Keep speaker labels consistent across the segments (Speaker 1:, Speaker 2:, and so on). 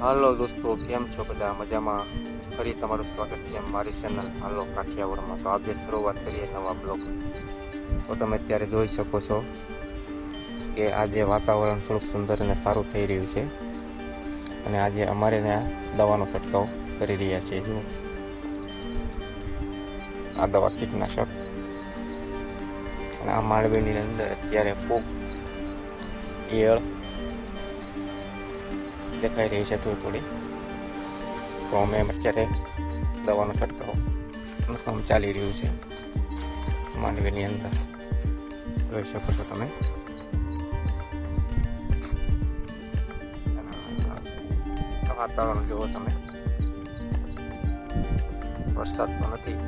Speaker 1: હાલો દોસ્તો, કેમ છો બધા? મજામાં? ફરી તમારું સ્વાગત છે મારી ચેનલ હાલો કાઠિયાવાડમાં. તો આજે શરૂઆત કરીએ નવા બ્લોગ તો તમે અત્યારે જોઈ શકો છો કે આજે વાતાવરણ થોડુંક સુંદર અને સારું થઈ રહ્યું છે. અને આજે અમારે ત્યાં દવાનો છંટકાવ કરી રહ્યા છીએ. જો. આ દવા કીટનાશક. અને આ માળવીની અંદર અત્યારે ફૂગ ઈયળ દેખાઈ રહી છે થોડી થોડી. તો અમે અત્યારે દવાનો છંટકાવ કામ ચાલી રહ્યું છે. માંડવીની અંદર. જોઈ શકો છો તમે. વાતાવરણ જુઓ તમે. વરસાદ તો નથી,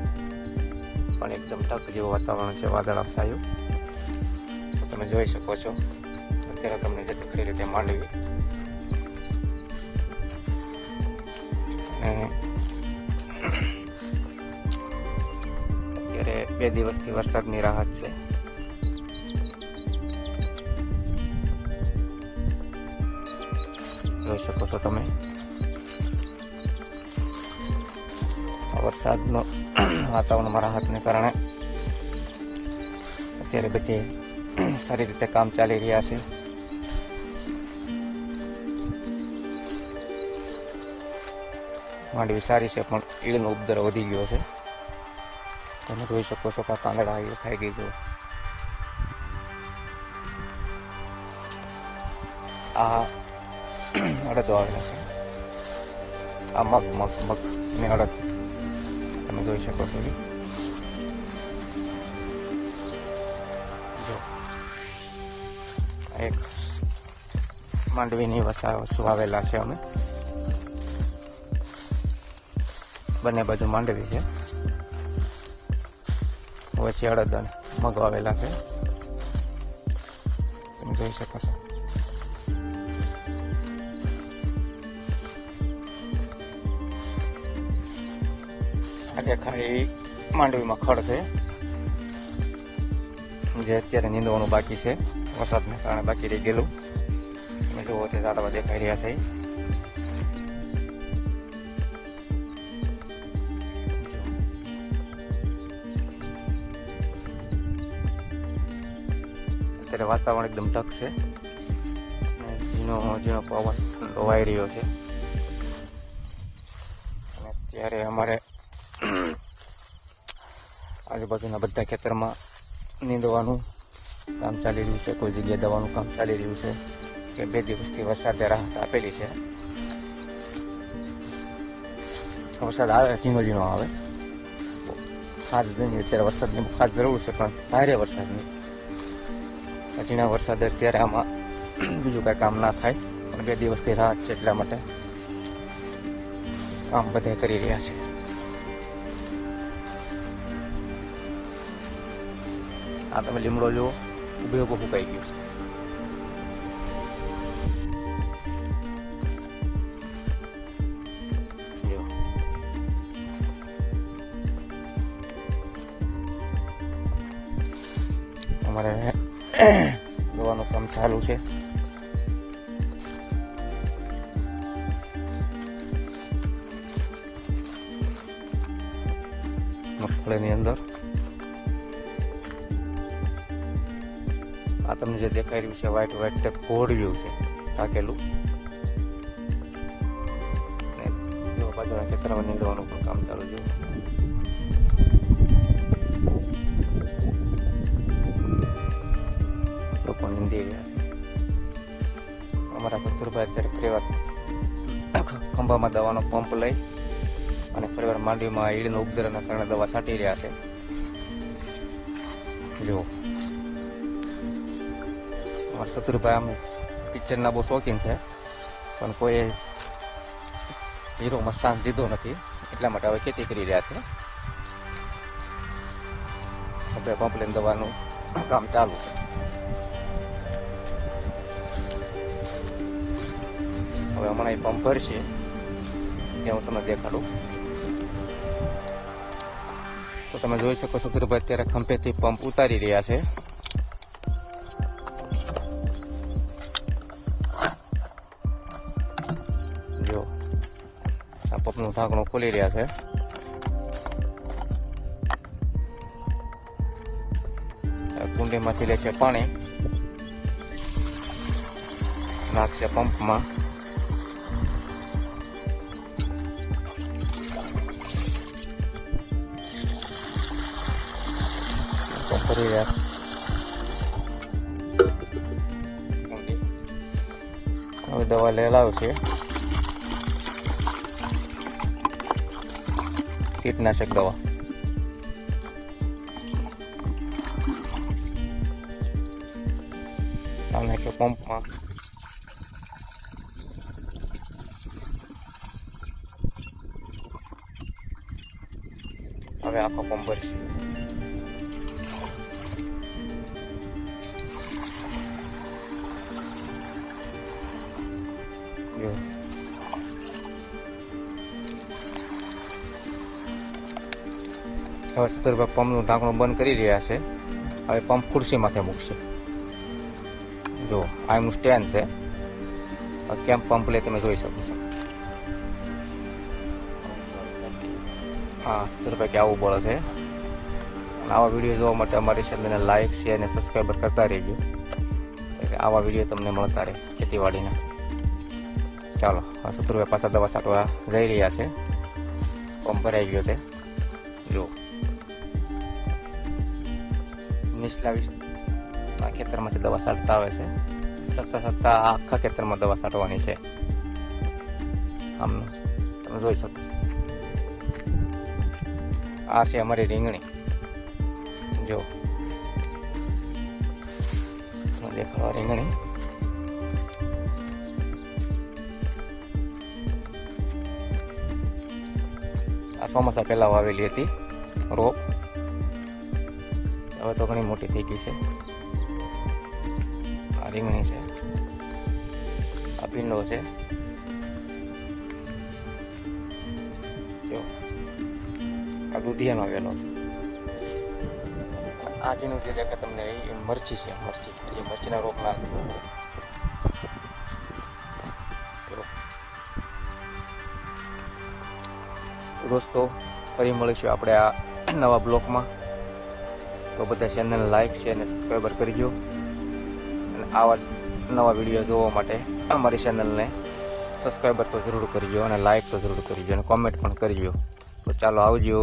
Speaker 1: પણ એકદમ ટક જેવું વાતાવરણ છે, વાદળા તો તમે જોઈ શકો છો. અત્યારે તમને જે રીતે માંડવી. બે દિવસથી વરસાદની રાહત છે. જોઈ શકો છો તમે. વરસાદનો વાતાવરણમાં રાહતને કારણે અત્યારે બધે સારી રીતે કામ ચાલી રહ્યા છે. માંડવી સારી છે, પણ ઈડનો ઉપદ્રવ વધી ગયો છે. તમે જોઈ શકો છો કે આ કાંદડા એ ખાઈ ગઈ જો આ અડદો આવેલા છે. આ મગ મગ મગ અને અડદ. તમે જોઈ શકો છો જી. એક માંડવીની વસા આવેલા છે અમે. બંને બાજુ માંડવી છે. વચ્ચે અડદ અને મગ છે. તમે જોઈ શકો છો. આ દેખાય માંડવીમાં ખડ છે. જે અત્યારે નીંદવાનું બાકી છે. વરસાદને કારણે બાકી રહી ગયેલું. તમે જુઓ તે ઝાડવા દેખાઈ રહ્યા છે. અત્યારે વાતાવરણ એકદમ ઢક છે. ઝીણો ઝીણો પવન લોવાઈ રહ્યો છે. અત્યારે અમારે આજુબાજુના બધા ખેતરમાં નીંદવાનું કામ ચાલી રહ્યું છે. કોઈ જગ્યાએ દવાનું કામ ચાલી રહ્યું છે. કે બે દિવસથી વરસાદે રાહત આપેલી છે. વરસાદ આવે, ઝીણો ઝીણો આવે. ખાસ અત્યારે વરસાદની ખાસ જરૂર છે, પણ ભારે વરસાદની. ઝીણા વરસાદ અત્યારે આમાં બીજું કાંઈ કામ ના થાય. પણ બે દિવસથી રાહત છે એટલા માટે કામ બધા કરી રહ્યા છે. આ તમે લીમડો જુઓ ઉભે ઊભો ફૂંકાઈ ગયો છે. અમારે દવાનું કામ ચાલુ છે. મગફળીની અંદર. આ તમને જે દેખાઈ રહ્યું છે વ્હાઈટ વ્હાઈટ તે કોળિયું છે, ઢાકેલું. બાજુના ખેતરમાં નીંદવાનું પણ કામ ચાલુ છે. લોકો નીંદી રહ્યા છે અમારા ચતુરભાઈ અત્યારે ફરીવાર ખંભામાં દવાનો પંપ લઈ અને ફરીવાર માંડવીમાં ઈડનો ઉપદ્રવના કારણે દવા છાંટી રહ્યા છે જુઓ અમારા શત્રુભાઈ આમ પિક્ચરના બહુ શોખીન છે પણ કોઈ હીરોમાં સાંસ દીધો નથી એટલા માટે હવે ખેતી કરી રહ્યા છે હવે પંપલેન દવાનું કામ ચાલુ છે હવે હમણાં એ પંપ ભરશે. ત્યાં હું તમને દેખાડું. તો તમે જોઈ શકો છો કે ભાઈ અત્યારે ખંભેથી પંપ ઉતારી રહ્યા છે. જો, આ પંપનું ઢાંકણું ખોલી રહ્યા છે. કુંડીમાંથી લે છે પાણી. નાખશે પંપમાં તો ફરી રહ્યા કુંડી. હવે દવા લઈ લાવ્યો છે કીટનાશક દવા અને કે પંપમાં હવે આખો પંપ ભરશે જો હવે સત્તરભાઈ પંપનું ઢાંકણું બંધ કરી રહ્યા છે. હવે પંપ ખુરશી માથે મૂકશે. જો, આ એમનું સ્ટેન્ડ છે. કેમ પંપ લે તમે જોઈ શકો છો. હા સત્તરભાઈ કે આવું બોલે છે. આવા વીડિયો જોવા માટે અમારી ચેનલને લાઇક શેર અને સબસ્ક્રાઈબર કરતા રહેજો. એટલે આવા વીડિયો તમને મળતા રહે ખેતીવાડીના. ચાલો, આ સત્તરભાઈ પાછા દવા છાંટવા જઈ રહ્યા છે. પંપ ભરાઈ ગયો તે. જો. નીચલા આ ખેતરમાંથી દવા છાંટતા આવે છે. છતાં છતાં આખા ખેતરમાં દવા છાંટવાની છે. આમ, તમે જોઈ શકો. આ છે અમારી રીંગણી. જો. દેખાડવા રીંગણી. આ ચોમાસા પહેલાં વાવેલી હતી. રોપ. હવે તો ઘણી મોટી થઈ ગઈ છે. આ રીંગણી છે. આ ભીંડો છે. આ દૂધિયાનો આવેલો આ જેનું જે દેખાય તમને એ મરચી છે, મરચી. એ મરચીના રોપ દોસ્તો, ફરી મળીશું આપણે આ નવા બ્લોકમાં. તો બધા ચેનલ લાઇક છે અને સબસ્ક્રાઈબર કરજો અને આવા નવા વીડિયો જોવા માટે અમારી ચેનલને સબસ્ક્રાઈબર તો જરૂર કરજો અને લાઇક તો જરૂર કરજો અને કોમેન્ટ પણ કરજો તો ચાલો આવજો.